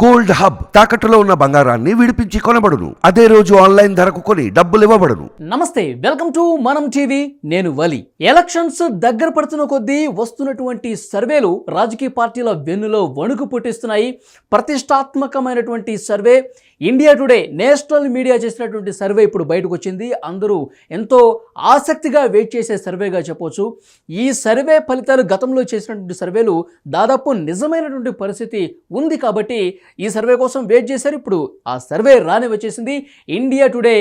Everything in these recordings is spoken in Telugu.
గోల్డ్ హబ్ తాకట్టులో ఉన్న బంగారాన్ని విడిపించి కొనబడును. అదే రోజు ఆన్లైన్ ధరకు కొని డబ్బులు ఇవ్వబడును. నమస్తే వెల్కమ్ టు మనం టీవీ. నేను వలి. ఎలక్షన్స్ దగ్గర పడుతున్న కొద్దీ వస్తున్నటువంటి సర్వేలు రాజకీయ పార్టీల వెన్నులో వణుకు పుట్టిస్తున్నాయి. ప్రతిష్టాత్మకమైనటువంటి survey India Today national media చేసినటువంటి సర్వే ఇప్పుడు బయటకు వచ్చింది అందరూ ఎంతో ఆసక్తిగా వెయిట్ చేసే సర్వేగా చెప్పవచ్చు ఈ సర్వే ఫలితాలు గతంలో చేసినటువంటి సర్వేలు దాదాపు నిజమైనటువంటి పరిస్థితి ఉంది కాబట్టి ఈ సర్వే కోసం వెయిట్ చేశారు. ఇప్పుడు ఆ సర్వే రాని వచ్చేసింది ఇండియా టుడే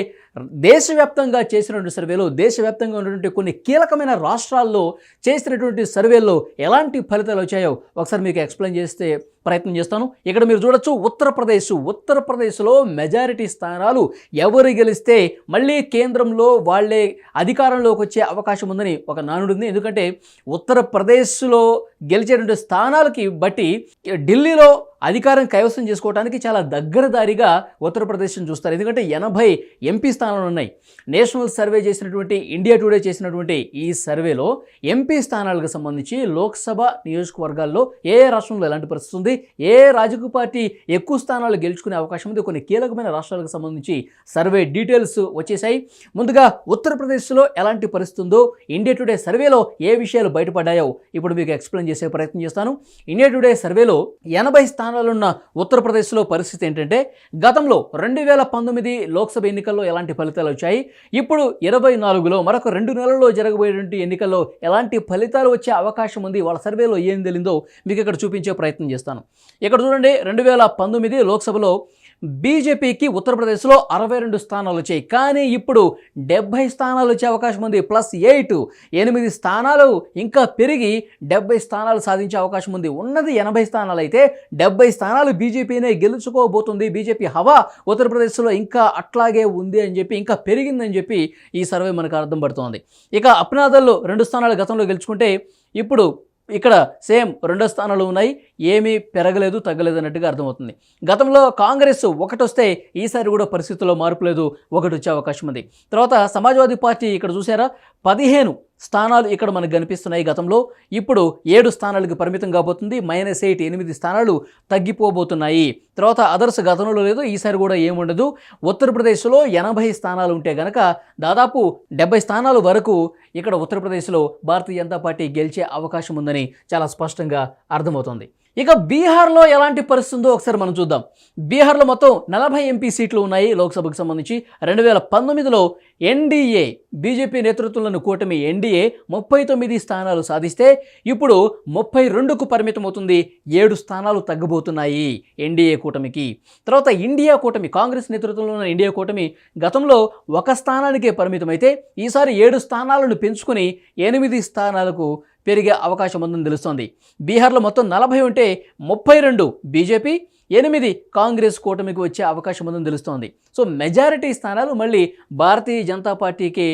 దేశవ్యాప్తంగా చేసినటువంటి సర్వేలో దేశవ్యాప్తంగా ఉన్నటువంటి కొన్ని కీలకమైన రాష్ట్రాల్లో చేసినటువంటి సర్వేల్లో ఎలాంటి ఫలితాలు వచ్చాయో ఒకసారి మీకు ఎక్స్ప్లెయిన్ చేస్తే ప్రయత్నం చేస్తాను. ఇక్కడ మీరు చూడొచ్చు ఉత్తరప్రదేశ్. ఉత్తరప్రదేశ్లో మెజారిటీ స్థానాలు ఎవరు గెలిస్తే మళ్ళీ కేంద్రంలో వాళ్ళే అధికారంలోకి వచ్చే అవకాశం ఉందని ఒక నానుడు ఉంది. ఎందుకంటే ఉత్తరప్రదేశ్లో గెలిచేటువంటి స్థానాలకి బట్టి ఢిల్లీలో అధికారం కైవసం చేసుకోవడానికి చాలా దగ్గర దారిగా ఉత్తరప్రదేశ్ని చూస్తారు. ఎందుకంటే ఎనభై ఎంపీ స్థానాలు ఉన్నాయి. నేషనల్ సర్వే చేసినటువంటి ఇండియా టుడే చేసినటువంటి ఈ సర్వేలో ఎంపీ స్థానాలకు సంబంధించి లోక్సభ నియోజకవర్గాల్లో ఏ రాష్ట్రంలో ఎలాంటి పరిస్థితి ఉంది ఏ రాజకీయ పార్టీ ఎక్కువ స్థానాలు గెలుచుకునే అవకాశం ఉంది కొన్ని కీలకమైన రాష్ట్రాలకు సంబంధించి సర్వే డీటెయిల్స్ వచ్చేసాయి ముందుగా ఉత్తరప్రదేశ్లో ఎలాంటి పరిస్థితి ఉందో ఇండియా టుడే సర్వేలో ఏ విషయాలు బయటపడ్డాయో ఇప్పుడు మీకు ఎక్స్ప్లెయిన్ చేసే ప్రయత్నం చేస్తాను. ఇండియా టుడే సర్వేలో ఎనభై స్థానాలున్న ఉత్తరప్రదేశ్లో పరిస్థితి ఏంటంటే గతంలో రెండు వేల పంతొమ్మిది లోక్సభ ఎన్నికల్లో ఎలాంటి ఫలితాలు వచ్చాయి? ఇప్పుడు ఇరవై నాలుగులో మరొక రెండు నెలల్లో జరగబోయేటువంటి ఎన్నికల్లో ఎలాంటి ఫలితాలు వచ్చే అవకాశం ఉంది? వాళ్ళ సర్వేలో ఏం తెలిందో మీకు ఇక్కడ చూపించే ప్రయత్నం చేస్తాను. ఇక్కడ చూడండి రెండు వేల పంతొమ్మిది లోక్సభలో బీజేపీకి ఉత్తరప్రదేశ్లో అరవై రెండు స్థానాలు వచ్చాయి. కానీ ఇప్పుడు డెబ్బై స్థానాలు వచ్చే అవకాశం ఉంది. ప్లస్ ఎయిట్ ఎనిమిది స్థానాలు ఇంకా పెరిగి డెబ్బై స్థానాలు సాధించే అవకాశం ఉంది. ఉన్నది ఎనభై స్థానాలు అయితే డెబ్బై స్థానాలు బీజేపీనే గెలుచుకోబోతుంది. బీజేపీ హవా ఉత్తరప్రదేశ్లో ఇంకా అట్లాగే ఉంది అని చెప్పి ఇంకా పెరిగిందని చెప్పి ఈ సర్వే మనకు అర్థం పడుతోంది. ఇక అప్నాదల్లో రెండు స్థానాలు గతంలో గెలుచుకుంటే ఇప్పుడు ఇక్కడ సేమ్ రెండో స్థానాలు ఉన్నాయి. ఏమీ పెరగలేదు తగ్గలేదు అన్నట్టుగా అర్థమవుతుంది. గతంలో కాంగ్రెస్ ఒకటి వస్తే ఈసారి కూడా పరిస్థితుల్లో మార్పు లేదు ఒకటి వచ్చే అవకాశం ఉంది. తర్వాత సమాజ్వాదీ పార్టీ ఇక్కడ చూసారా పదిహేను స్థానాలు ఇక్కడ మనకు కనిపిస్తున్నాయి గతంలో. ఇప్పుడు ఏడు స్థానాలకు పరిమితం కాబోతుంది. మైనస్ ఎయిట్ ఎనిమిది స్థానాలు తగ్గిపోబోతున్నాయి. తర్వాత అదర్స్ గతంలో లేదు ఈసారి కూడా ఏముండదు ఉత్తరప్రదేశ్లో ఎనభై స్థానాలు ఉంటే గనక దాదాపు డెబ్బై స్థానాల వరకు ఇక్కడ ఉత్తరప్రదేశ్లో భారతీయ జనతా పార్టీ గెలిచే అవకాశం ఉందని చాలా స్పష్టంగా అర్థమవుతుంది. ఇక బీహార్లో ఎలాంటి పరిస్థితి ఉందో ఒకసారి మనం చూద్దాం. బీహార్లో మొత్తం నలభై ఎంపీ సీట్లు ఉన్నాయి లోక్సభకు సంబంధించి. రెండు వేల పంతొమ్మిదిలో ఎన్డీఏ బీజేపీ నేతృత్వంలోని కూటమి ఎన్డీఏ ముప్పై తొమ్మిది స్థానాలు సాధిస్తే ఇప్పుడు ముప్పై రెండుకు పరిమితం అవుతుంది. ఏడు స్థానాలు తగ్గబోతున్నాయి ఎన్డీఏ కూటమికి. తర్వాత ఇండియా కూటమి కాంగ్రెస్ నేతృత్వంలో ఉన్న ఇండియా కూటమి గతంలో ఒక స్థానానికే పరిమితమైతే ఈసారి ఏడు స్థానాలను పెంచుకుని ఎనిమిది స్థానాలకు పెరిగే అవకాశం ఉందని తెలుస్తోంది. బీహార్లో మొత్తం నలభై ఉంటే ముప్పై రెండు బీజేపీ ఎనిమిది కాంగ్రెస్ కూటమికి వచ్చే అవకాశం ఉందని తెలుస్తోంది. సో మెజారిటీ స్థానాలు మళ్ళీ భారతీయ జనతా పార్టీకి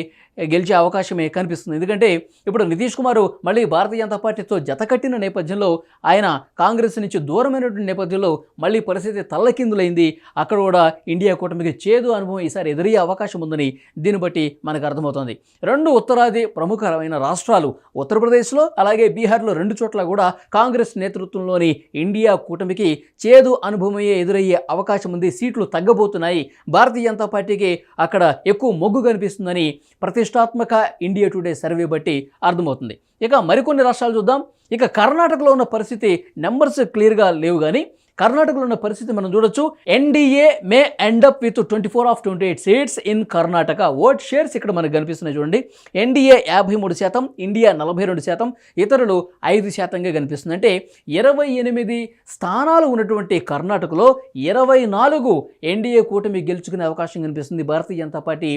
గెలిచే అవకాశమే కనిపిస్తుంది. ఎందుకంటే ఇప్పుడు నితీష్ కుమార్ మళ్ళీ భారతీయ జనతా పార్టీతో జతకట్టిన నేపథ్యంలో ఆయన కాంగ్రెస్ నుంచి దూరమైనటువంటి నేపథ్యంలో మళ్ళీ పరిస్థితి తల్లకిందులైంది. అక్కడ కూడా ఇండియా కూటమికి చేదు అనుభవం ఈసారి ఎదురయ్యే అవకాశం ఉందని దీన్ని బట్టి మనకు అర్థమవుతుంది. రెండు ఉత్తరాది ప్రముఖమైన రాష్ట్రాలు ఉత్తరప్రదేశ్లో అలాగే బీహార్లో రెండు చోట్ల కూడా కాంగ్రెస్ నేతృత్వంలోని ఇండియా కూటమికి చేదు అనుభవమయ్యే ఎదురయ్యే అవకాశం ఉంది. సీట్లు తగ్గబోతున్నాయి. భారతీయ జనతా పార్టీకి అక్కడ ఎక్కువ మొగ్గు కనిపిస్తుందని ప్రతిష్టాత్మక ఇండియా టుడే సర్వే బట్టి అర్థమవుతుంది. ఇక మరికొన్ని రాష్ట్రాలు చూద్దాం. ఇక కర్ణాటకలో ఉన్న పరిస్థితి నెంబర్స్ క్లియర్గా లేవు కానీ కర్ణాటకలో ఉన్న పరిస్థితి మనం చూడొచ్చు. NDA may end up with twenty four of twenty eight seats in Karnataka vote shares ఇక్కడ మనకు కనిపిస్తున్నాయి చూడండి. ఎన్డీఏ యాభై మూడు శాతం ఇండియా నలభై రెండు శాతం ఇతరులు ఐదు శాతంగా కనిపిస్తుంది. అంటే ఇరవై ఎనిమిది స్థానాలు ఉన్నటువంటి కర్ణాటకలో ఇరవై నాలుగు ఎన్డీఏ కూటమి గెలుచుకునే అవకాశం కనిపిస్తుంది. భారతీయ జనతా పార్టీ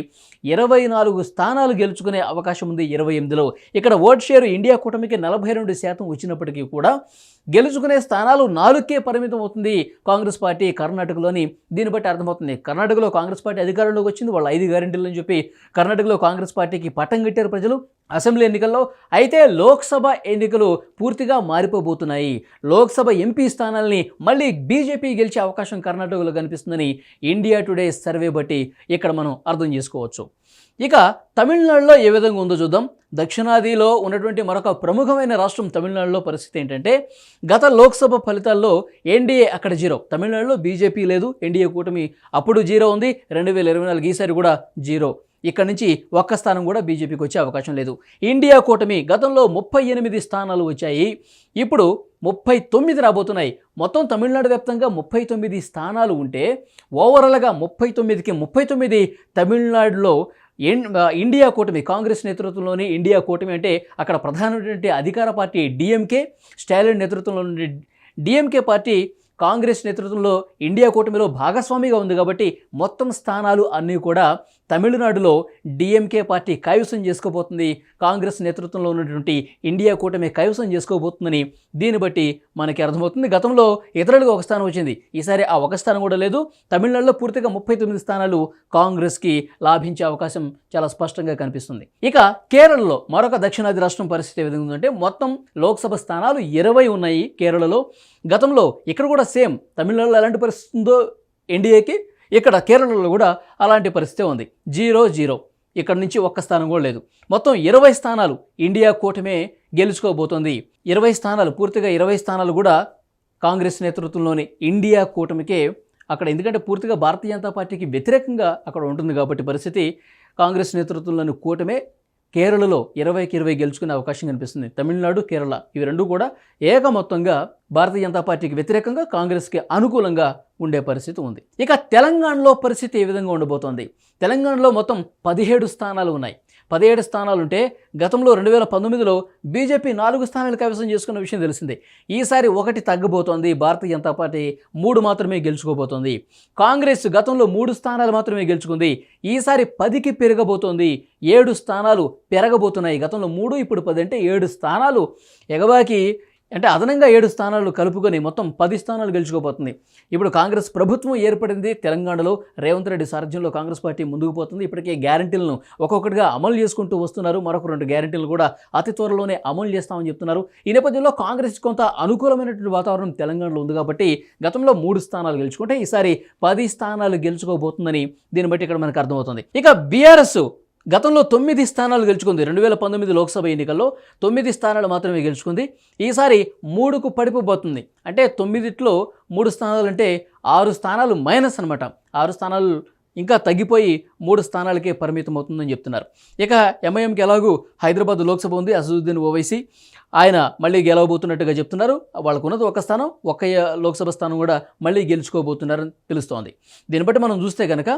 ఇరవై నాలుగు స్థానాలు గెలుచుకునే అవకాశం ఉంది ఇరవై ఎనిమిదిలో. ఇక్కడ ఓట్ షేర్ ఇండియా కూటమికి నలభై రెండు శాతం వచ్చినప్పటికీ కూడా గెలుచుకునే స్థానాలు నాలుగుకే పరిమితం అర్థమవుతుంది. కాంగ్రెస్ పార్టీ కర్ణాటకలోని దీన్ని బట్టి అర్థమవుతుంది. కర్ణాటకలో కాంగ్రెస్ పార్టీ అధికారంలోకి వచ్చింది. వాళ్ళ ఐదు గ్యారెంటీలు అని చెప్పి కర్ణాటకలో కాంగ్రెస్ పార్టీకి పట్టం కట్టారు ప్రజలు. అసెంబ్లీ ఎన్నికల్లో అయితే లోక్సభ ఎన్నికలు పూర్తిగా మారిపోబోతున్నాయి. లోక్సభ ఎంపీ స్థానాల్ని మళ్ళీ బీజేపీ గెలిచే అవకాశం కర్ణాటకలో కనిపిస్తుందని ఇండియా టుడే సర్వే బట్టి ఇక్కడ మనం అర్థం చేసుకోవచ్చు. ఇక తమిళనాడులో ఏ విధంగా ఉందో చూద్దాం. దక్షిణాదిలో ఉన్నటువంటి మరొక ప్రముఖమైన రాష్ట్రం తమిళనాడులో పరిస్థితి ఏంటంటే గత లోక్సభ ఫలితాల్లో ఎన్డీఏ అక్కడ జీరో. తమిళనాడులో బీజేపీ లేదు ఎన్డీఏ కూటమి అప్పుడు జీరో ఉంది రెండు వేల ఇరవై నాలుగు ఈసారి కూడా జీరో. ఇక్కడ నుంచి ఒక్క స్థానం కూడా బీజేపీకి వచ్చే అవకాశం లేదు. ఇండియా కూటమి గతంలో ముప్పై ఎనిమిది స్థానాలు వచ్చాయి ఇప్పుడు ముప్పై తొమ్మిది రాబోతున్నాయి. మొత్తం తమిళనాడు వ్యాప్తంగా ముప్పై తొమ్మిది స్థానాలు ఉంటే ఓవరాల్గా ముప్పై తొమ్మిదికి ముప్పై తొమ్మిది తమిళనాడులో ఎన్ ఇండియా కూటమి కాంగ్రెస్ నేతృత్వంలోని ఇండియా కూటమి అంటే అక్కడ ప్రధానమైనటువంటి అధికార పార్టీ డిఎంకే స్టాలిన్ నేతృత్వంలో డిఎంకే పార్టీ కాంగ్రెస్ నేతృత్వంలో ఇండియా కూటమిలో భాగస్వామిగా ఉంది కాబట్టి మొత్తం స్థానాలు అన్నీ కూడా తమిళనాడులో డిఎంకే పార్టీ కైవసం చేసుకోబోతుంది. కాంగ్రెస్ నేతృత్వంలో ఉన్నటువంటి ఇండియా కూటమి కైవసం చేసుకోబోతుందని దీన్ని బట్టి మనకి అర్థమవుతుంది. గతంలో ఇతరులకు ఒక స్థానం వచ్చింది. ఈసారి ఆ ఒక స్థానం కూడా లేదు. తమిళనాడులో పూర్తిగా ముప్పై తొమ్మిది స్థానాలు కాంగ్రెస్కి లాభించే అవకాశం చాలా స్పష్టంగా కనిపిస్తుంది. ఇక కేరళలో మరొక దక్షిణాది రాష్ట్రం పరిస్థితి ఏ విధంగా ఉందంటే మొత్తం లోక్సభ స్థానాలు ఇరవై ఉన్నాయి కేరళలో. గతంలో ఇక్కడ కూడా సేమ్ తమిళనాడులో ఎలాంటి పరిస్థితి ఉందో ఎన్డీఏకి ఇక్కడ కేరళలో కూడా అలాంటి పరిస్థితి ఉంది. Zero zero. ఇక్కడ నుంచి ఒక్క స్థానం కూడా లేదు. మొత్తం ఇరవై స్థానాలు ఇండియా కూటమే గెలుచుకోబోతోంది. ఇరవై స్థానాలు పూర్తిగా ఇరవై స్థానాలు కూడా కాంగ్రెస్ నేతృత్వంలోని ఇండియా కూటమికే అక్కడ ఎందుకంటే పూర్తిగా భారతీయ జనతా పార్టీకి వ్యతిరేకంగా అక్కడ ఉంటుంది కాబట్టి పరిస్థితి కాంగ్రెస్ నేతృత్వంలోని కూటమే కేరళలో ఇరవైకి ఇరవై గెలుచుకునే అవకాశం కనిపిస్తుంది. తమిళనాడు కేరళ ఇవి రెండు కూడా ఏక మొత్తంగా భారతీయ జనతా పార్టీకి వ్యతిరేకంగా కాంగ్రెస్కి అనుకూలంగా ఉండే పరిస్థితి ఉంది. ఇక తెలంగాణలో పరిస్థితి ఏ విధంగా ఉండబోతోంది? తెలంగాణలో మొత్తం పదిహేడు స్థానాలు ఉన్నాయి. పదిహేడు స్థానాలు ఉంటే గతంలో రెండు వేల పంతొమ్మిదిలో బీజేపీ నాలుగు స్థానాలు కైవసం చేసుకున్న విషయం తెలిసిందే. ఈసారి ఒకటి తగ్గబోతోంది భారతీయ జనతా పార్టీ మూడు మాత్రమే గెలుచుకోబోతోంది. కాంగ్రెస్ గతంలో మూడు స్థానాలు మాత్రమే గెలుచుకుంది. ఈసారి పదికి పెరగబోతోంది. ఏడు స్థానాలు పెరగబోతున్నాయి. గతంలో మూడు ఇప్పుడు పది అంటే ఏడు స్థానాలు. ఎగబాకి అంటే అదనంగా ఏడు స్థానాలు కలుపుకొని మొత్తం పది స్థానాలు గెలుచుకోబోతుంది. ఇప్పుడు కాంగ్రెస్ ప్రభుత్వం ఏర్పడింది తెలంగాణలో. రేవంత్ రెడ్డి సారథ్యంలో కాంగ్రెస్ పార్టీ ముందుకు పోతుంది. ఇప్పటికే గ్యారంటీలను ఒక్కొక్కటిగా అమలు చేసుకుంటూ వస్తున్నారు. మరొక రెండు గ్యారంటీలు కూడా అతి త్వరలోనే అమలు చేస్తామని చెప్తున్నారు. ఈ నేపథ్యంలో కాంగ్రెస్ కొంత అనుకూలమైనటువంటి వాతావరణం తెలంగాణలో ఉంది కాబట్టి గతంలో మూడు స్థానాలు గెలుచుకుంటే ఈసారి పది స్థానాలు గెలుచుకోబోతుందని దీన్ని బట్టి ఇక్కడ మనకు అర్థమవుతుంది. ఇక బీఆర్ఎస్ గతంలో తొమ్మిది స్థానాలు గెలుచుకుంది. రెండు వేల పంతొమ్మిది లోక్సభ ఎన్నికల్లో తొమ్మిది స్థానాలు మాత్రమే గెలుచుకుంది. ఈసారి మూడుకు పడిపోబోతుంది. అంటే తొమ్మిదిట్లో మూడు స్థానాలు అంటే ఆరు స్థానాలు మైనస్ అనమాట ఆరు స్థానాలు ఇంకా తగ్గిపోయి మూడు స్థానాలకే పరిమితం అవుతుందని చెప్తున్నారు. ఇక ఎంఐఎంకి ఎలాగూ హైదరాబాద్ లోక్సభ ఉంది. అసదుద్దీన్ ఓవైసీ ఆయన మళ్ళీ గెలవబోతున్నట్టుగా చెప్తున్నారు. వాళ్ళకు ఉన్నది ఒక స్థానం ఒక లోక్సభ స్థానం కూడా మళ్ళీ గెలుచుకోబోతున్నారని తెలుస్తోంది. దీన్ని బట్టి మనం చూస్తే కనుక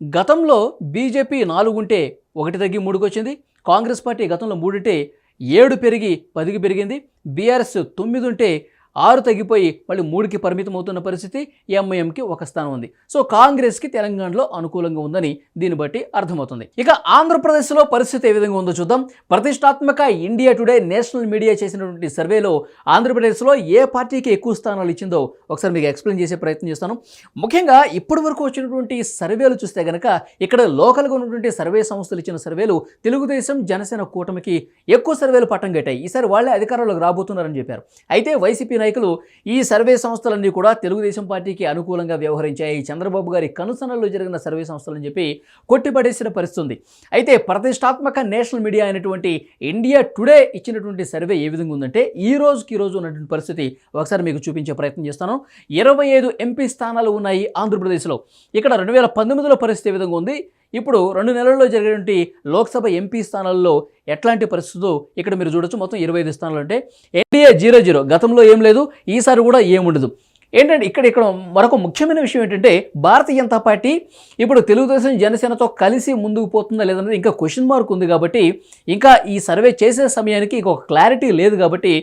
గతంలో బీజేపీ నాలుగుంటే ఒకటి తగ్గి మూడుకు వచ్చింది కాంగ్రెస్ పార్టీ గతంలో మూడుంటే ఏడు పెరిగి పదికి పెరిగింది. బీఆర్ఎస్ తొమ్మిది ఉంటే ఆరు తగ్గిపోయి మళ్ళీ మూడుకి పరిమితం అవుతున్న పరిస్థితి ఎంఐఎంకి ఒక స్థానం ఉంది. సో కాంగ్రెస్కి తెలంగాణలో అనుకూలంగా ఉందని దీన్ని బట్టి అర్థమవుతుంది. ఇక ఆంధ్రప్రదేశ్లో పరిస్థితి ఏ విధంగా ఉందో చూద్దాం. ప్రతిష్టాత్మక ఇండియా టుడే నేషనల్ మీడియా చేసినటువంటి సర్వేలో ఆంధ్రప్రదేశ్లో ఏ పార్టీకి ఎక్కువ స్థానాలు ఇచ్చిందో ఒకసారి మీకు ఎక్స్ప్లెయిన్ చేసే ప్రయత్నం చేస్తాను. ముఖ్యంగా ఇప్పటి వరకు వచ్చినటువంటి సర్వేలు చూస్తే కనుక ఇక్కడ లోకల్గా ఉన్నటువంటి సర్వే సంస్థలు ఇచ్చిన సర్వేలు తెలుగుదేశం జనసేన కూటమికి ఎక్కువ సర్వేలు పట్టం కట్టాయి. ఈసారి వాళ్ళే అధికారంలోకి రాబోతున్నారని చెప్పారు. అయితే వైసీపీ నాయకులు ఈ సర్వే సంస్థలన్నీ కూడా తెలుగుదేశం పార్టీకి అనుకూలంగా వ్యవహరించాయి. చంద్రబాబు గారి కనుసనల్లో జరిగిన సర్వే సంస్థలని చెప్పి కొట్టిపడేసిన పరిస్థితి ఉంది అయితే ప్రతిష్టాత్మక నేషనల్ మీడియా అయినటువంటి ఇండియా టుడే ఇచ్చినటువంటి సర్వే ఏ విధంగా ఉందంటే ఈ రోజుకి ఈ రోజు ఉన్నటువంటి పరిస్థితి ఒకసారి మీకు చూపించే ప్రయత్నం చేస్తాను. ఇరవై ఐదు ఎంపీ స్థానాలు ఉన్నాయి ఆంధ్రప్రదేశ్లో. ఇక్కడ రెండు వేల పంతొమ్మిదిలో పరిస్థితి ఏ విధంగా ఉంది? ఇప్పుడు రెండు నెలల్లో జరిగినటువంటి లోక్సభ ఎంపీ స్థానాల్లో ఎట్లాంటి పరిస్థితులు ఇక్కడ మీరు చూడొచ్చు. మొత్తం ఇరవై ఐదు స్థానాలు అంటే ఎన్డీఏ జీరో జీరో. గతంలో ఏం లేదు ఈసారి కూడా ఏముండదు ఏంటంటే ఇక్కడ ఇక్కడ మరొక ముఖ్యమైన విషయం ఏంటంటే భారతీయ జనతా పార్టీ ఇప్పుడు తెలుగుదేశం జనసేనతో కలిసి ముందుకు పోతుందా లేదన్నది ఇంకా క్వశ్చన్ మార్క్ ఉంది కాబట్టి ఇంకా ఈ సర్వే చేసే సమయానికి ఇంకొక క్లారిటీ లేదు కాబట్టి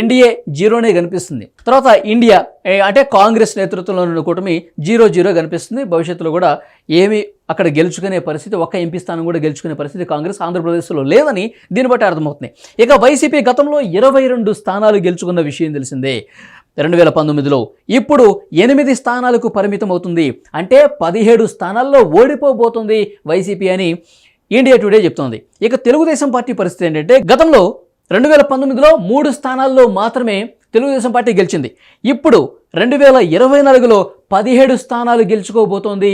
ఎన్డీఏ జీరోనే కనిపిస్తుంది. తర్వాత ఇండియా అంటే కాంగ్రెస్ నేతృత్వంలో ఉన్న కూటమి జీరో జీరో కనిపిస్తుంది. భవిష్యత్తులో కూడా ఏమి అక్కడ గెలుచుకునే పరిస్థితి ఒక్క ఎంపీ స్థానం కూడా గెలుచుకునే పరిస్థితి కాంగ్రెస్ ఆంధ్రప్రదేశ్లో లేదని దీన్ని బట్టి అర్థమవుతుంది. ఇక వైసీపీ గతంలో ఇరవై రెండు స్థానాలు గెలుచుకున్న విషయం తెలిసిందే. రెండు వేల పంతొమ్మిదిలో ఇప్పుడు ఎనిమిది స్థానాలకు పరిమితం అవుతుంది అంటే పదిహేడు స్థానాల్లో ఓడిపోబోతుంది వైసీపీ అని ఇండియా టుడే చెప్తోంది. ఇక తెలుగుదేశం పార్టీ పరిస్థితి ఏంటంటే గతంలో రెండు వేల పంతొమ్మిదిలో మూడు స్థానాల్లో మాత్రమే తెలుగుదేశం పార్టీ గెలిచింది. ఇప్పుడు రెండు వేల ఇరవై నాలుగులో పదిహేడు స్థానాలు గెలుచుకోబోతోంది.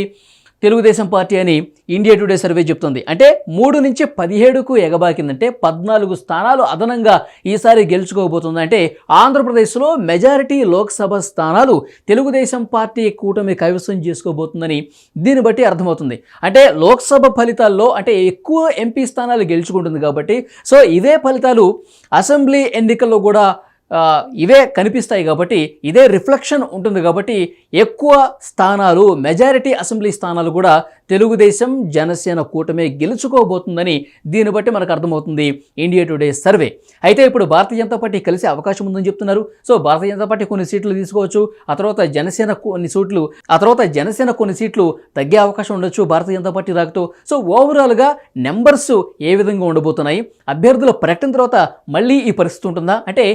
తెలుగుదేశం పార్టీ అని ఇండియా టుడే సర్వే చెప్తుంది. అంటే మూడు నుంచి పదిహేడుకు ఎగబాకిందంటే పద్నాలుగు స్థానాలు అదనంగా ఈసారి గెలుచుకోబోతుంది. అంటే ఆంధ్రప్రదేశ్లో మెజారిటీ లోక్సభ స్థానాలు తెలుగుదేశం పార్టీ కూటమి కైవసం చేసుకోబోతుందని దీన్ని బట్టి అర్థమవుతుంది. అంటే లోక్సభ ఫలితాల్లో అంటే ఎక్కువ ఎంపీ స్థానాలు గెలుచుకుంటుంది కాబట్టి సో ఇదే ఫలితాలు అసెంబ్లీ ఎన్నికల్లో కూడా ఇవే కనిపిస్తాయి కాబట్టి ఇదే రిఫ్లెక్షన్ ఉంటుంది కాబట్టి ఎక్కువ స్థానాలు మెజారిటీ అసెంబ్లీ స్థానాలు కూడా తెలుగుదేశం జనసేన కూటమి గెలుచుకోబోతుందని దీన్ని బట్టి మనకు అర్థమవుతుంది ఇండియా టుడే సర్వే. అయితే ఇప్పుడు భారతీయ జనతా పార్టీ కలిసే అవకాశం ఉందని చెప్తున్నారు. సో భారతీయ జనతా పార్టీ కొన్ని సీట్లు తీసుకోవచ్చు ఆ తర్వాత జనసేన కొన్ని సీట్లు ఆ తర్వాత జనసేన కొన్ని సీట్లు తగ్గే అవకాశం ఉండొచ్చు భారతీయ జనతా పార్టీ రాకతో. సో ఓవరాల్గా నెంబర్స్ ఏ విధంగా ఉండబోతున్నాయి? అభ్యర్థుల ప్రకటన తర్వాత మళ్ళీ ఈ పరిస్థితి ఉంటుందా? అంటే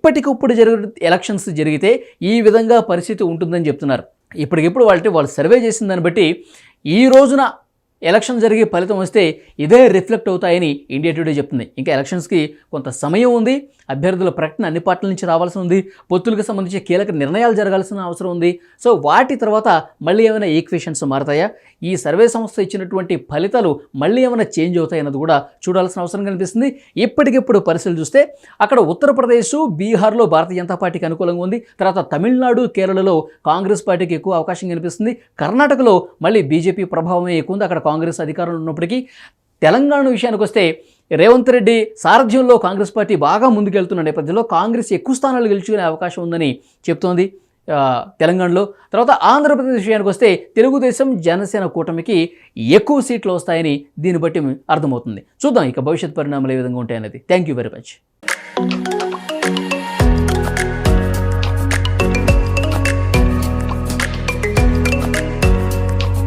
ఇప్పటికిప్పుడు జరుగు ఎలక్షన్స్ జరిగితే ఈ విధంగా పరిస్థితి ఉంటుందని చెప్తున్నారు. ఇప్పటికిప్పుడు వాళ్ళకి వాళ్ళు సర్వే చేసిన దాన్ని బట్టి ఈ రోజున ఎలక్షన్ జరిగే ఫలితం వస్తే ఇదే రిఫ్లెక్ట్ అవుతాయని ఇండియా టుడే చెప్తుంది. ఇంకా ఎలక్షన్స్కి కొంత సమయం ఉంది. అభ్యర్థుల ప్రకటన అన్ని పార్టీల నుంచి రావాల్సి ఉంది. పొత్తులకు సంబంధించి కీలక నిర్ణయాలు జరగాల్సిన అవసరం ఉంది. సో వాటి తర్వాత మళ్ళీ ఏమైనా ఈక్వేషన్స్ మారతాయా? ఈ సర్వే సంస్థ ఇచ్చినటువంటి ఫలితాలు మళ్ళీ ఏమైనా చేంజ్ అవుతాయి అన్నది కూడా చూడాల్సిన అవసరం కనిపిస్తుంది. ఇప్పటికిప్పుడు పరిస్థితులు చూస్తే అక్కడ ఉత్తరప్రదేశ్ బీహార్లో భారతీయ జనతా పార్టీకి అనుకూలంగా ఉంది. తర్వాత తమిళనాడు కేరళలో కాంగ్రెస్ పార్టీకి ఎక్కువ అవకాశం కనిపిస్తుంది. కర్ణాటకలో మళ్ళీ బీజేపీ ప్రభావమే ఎక్కువ ఉంది. అక్కడ కాంగ్రెస్ అధికారంలో ఉన్నప్పటికీ. తెలంగాణ విషయానికి వస్తే రేవంత్ రెడ్డి సారథ్యంలో కాంగ్రెస్ పార్టీ బాగా ముందుకెళ్తున్న నేపథ్యంలో కాంగ్రెస్ ఎక్కువ స్థానాలు గెలుచుకునే అవకాశం ఉందని చెప్తోంది. తెలంగాణలో. తర్వాత ఆంధ్రప్రదేశ్ విషయానికి వస్తే తెలుగుదేశం జనసేన కూటమికి ఎక్కువ సీట్లు వస్తాయని దీన్ని బట్టి అర్థమవుతుంది. చూద్దాం ఇక భవిష్యత్ పరిణామాలు ఏ విధంగా ఉంటాయనేది. Thank you very much